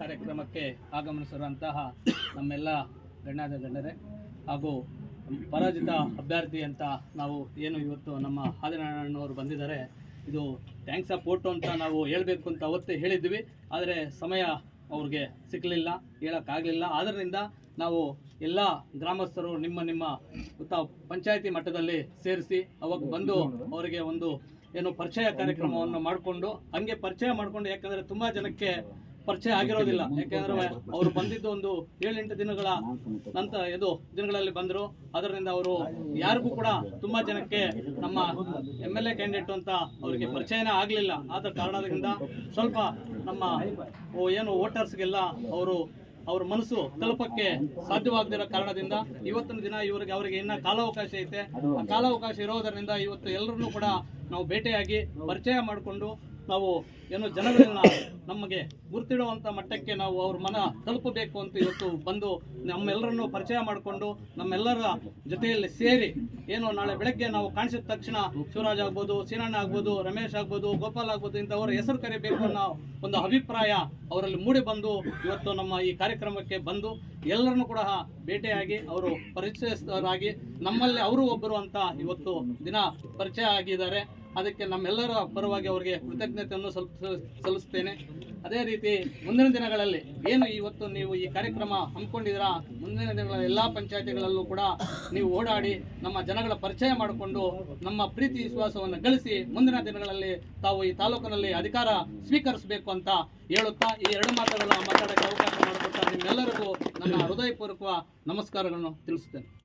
ಕಾರ್ಯಕ್ರಮಕ್ಕೆ ಆಗಮನಿಸಿರುವಂತಹ ನಮ್ಮೆಲ್ಲ ಗಣ್ಯಾದ ಗಣ್ಯರೇ ಹಾಗೂ ಪರಾಜಿತ ಅಭ್ಯರ್ಥಿ ಅಂತ ನಾವು ಏನು ಇವತ್ತು ನಮ್ಮ ಆದಿನಾರಾಯಣವರು ಬಂದಿದ್ದಾರೆ, ಇದು ಥ್ಯಾಂಕ್ಸ್ ಆಫ್ ಫೋಟೋ ಅಂತ ನಾವು ಹೇಳಬೇಕು ಅಂತ ಅವತ್ತೇ ಹೇಳಿದ್ವಿ. ಆದರೆ ಸಮಯ ಅವ್ರಿಗೆ ಸಿಕ್ಕಲಿಲ್ಲ ಹೇಳೋಕ್ಕಾಗಲಿಲ್ಲ. ಆದ್ದರಿಂದ ನಾವು ಎಲ್ಲ ಗ್ರಾಮಸ್ಥರು ನಿಮ್ಮ ನಿಮ್ಮ ಪಂಚಾಯತಿ ಮಟ್ಟದಲ್ಲಿ ಸೇರಿಸಿ ಅವಾಗ ಬಂದು ಅವರಿಗೆ ಒಂದು ಏನು ಪರಿಚಯ ಕಾರ್ಯಕ್ರಮವನ್ನು ಮಾಡಿಕೊಂಡು, ಹಂಗೆ ಪರಿಚಯ ಮಾಡಿಕೊಂಡು, ಯಾಕಂದರೆ ತುಂಬ ಜನಕ್ಕೆ ಪರಿಚಯ ಆಗಿರೋದಿಲ್ಲ. ಯಾಕೆಂದ್ರೆ ಅವರು ಬಂದಿದ್ದು ಒಂದು ಏಳೆಂಟು ದಿನಗಳ ನಂತರ ಇದು ದಿನಗಳಲ್ಲಿ ಬಂದರು. ಅದರಿಂದ ಅವರು ಯಾರಿಗೂ ಕೂಡ ತುಂಬಾ ಜನಕ್ಕೆ ನಮ್ಮ ಎಂ ಎಲ್ ಎ ಕ್ಯಾಂಡಿಡೇಟ್ ಅಂತ ಅವರಿಗೆ ಪರಿಚಯನೇ ಆಗಲಿಲ್ಲ. ಆದ ಕಾರಣದಿಂದ ಸ್ವಲ್ಪ ನಮ್ಮ ಏನು ವೋಟರ್ಸ್ಗೆಲ್ಲ ಅವರು ಅವ್ರ ಮನಸ್ಸು ತಲುಪಕ್ಕೆ ಸಾಧ್ಯವಾಗದಿರೋ ಕಾರಣದಿಂದ ಇವತ್ತಿನ ದಿನ ಇವರಿಗೆ ಅವರಿಗೆ ಇನ್ನ ಕಾಲಾವಕಾಶ ಐತೆ. ಆ ಕಾಲಾವಕಾಶ ಇರೋದರಿಂದ ಇವತ್ತು ಎಲ್ಲರನ್ನೂ ಕೂಡ ನಾವು ಭೇಟಿಯಾಗಿ ಪರಿಚಯ ಮಾಡಿಕೊಂಡು ನಾವು ಏನು ಜನಗಳನ್ನ ನಮಗೆ ಗುರ್ತಿಡುವಂಥ ಮಟ್ಟಕ್ಕೆ ನಾವು ಅವ್ರ ಮನ ತಲುಪಬೇಕು ಅಂತ ಇವತ್ತು ಬಂದು ನಮ್ಮೆಲ್ಲರನ್ನು ಪರಿಚಯ ಮಾಡಿಕೊಂಡು ನಮ್ಮೆಲ್ಲರ ಜೊತೆಯಲ್ಲಿ ಸೇರಿ ಏನು ನಾಳೆ ಬೆಳಗ್ಗೆ ನಾವು ಕಾಣಿಸಿದ ತಕ್ಷಣ ಶಿವರಾಜ್ ಆಗ್ಬೋದು, ಸೀನಣ್ಣ ಆಗ್ಬೋದು, ರಮೇಶ್ ಆಗ್ಬೋದು, ಗೋಪಾಲ್ ಆಗ್ಬೋದು ಇಂಥವ್ರ ಹೆಸರು ಕರಿಬೇಕು ಅನ್ನೋ ಒಂದು ಅಭಿಪ್ರಾಯ ಅವರಲ್ಲಿ ಮೂಡಿ ಬಂದು ಇವತ್ತು ನಮ್ಮ ಈ ಕಾರ್ಯಕ್ರಮಕ್ಕೆ ಬಂದು ಎಲ್ಲರನ್ನು ಕೂಡ ಭೇಟಿಯಾಗಿ ಅವರು ಪರಿಚಯಸ್ಥರಾಗಿ ನಮ್ಮಲ್ಲಿ ಅವರು ಒಬ್ಬರು ಅಂತ ಇವತ್ತು ದಿನ ಪರಿಚಯ ಆಗಿದ್ದಾರೆ. ಅದಕ್ಕೆ ನಮ್ಮೆಲ್ಲರ ಪರವಾಗಿ ಅವರಿಗೆ ಕೃತಜ್ಞತೆಯನ್ನು ಸಲ್ಪ ಸಲ್ಲಿಸ್ತೇನೆ ಅದೇ ರೀತಿ ಮುಂದಿನ ದಿನಗಳಲ್ಲಿ ಏನು ಇವತ್ತು ನೀವು ಈ ಕಾರ್ಯಕ್ರಮ ಹಮ್ಮಿಕೊಂಡಿದ್ದೀರಾ, ಮುಂದಿನ ದಿನಗಳ ಎಲ್ಲ ಪಂಚಾಯತಿಗಳಲ್ಲೂ ಕೂಡ ನೀವು ಓಡಾಡಿ ನಮ್ಮ ಜನಗಳ ಪರಿಚಯ ಮಾಡಿಕೊಂಡು ನಮ್ಮ ಪ್ರೀತಿ, ವಿಶ್ವಾಸವನ್ನು ಗಳಿಸಿ ಮುಂದಿನ ದಿನಗಳಲ್ಲಿ ತಾವು ಈ ತಾಲೂಕಿನಲ್ಲಿ ಅಧಿಕಾರ ಸ್ವೀಕರಿಸಬೇಕು ಅಂತ ಹೇಳುತ್ತಾ ಈ ಎರಡು ಮಾತುಗಳನ್ನು ಮಾತಾಡೋಕ್ಕೆ ಅವಕಾಶ ಮಾಡಿಕೊಟ್ಟ ನಿಮ್ಮೆಲ್ಲರಿಗೂ ನನ್ನ ಹೃದಯಪೂರ್ವಕ ನಮಸ್ಕಾರಗಳನ್ನು ತಿಳಿಸುತ್ತೇನೆ.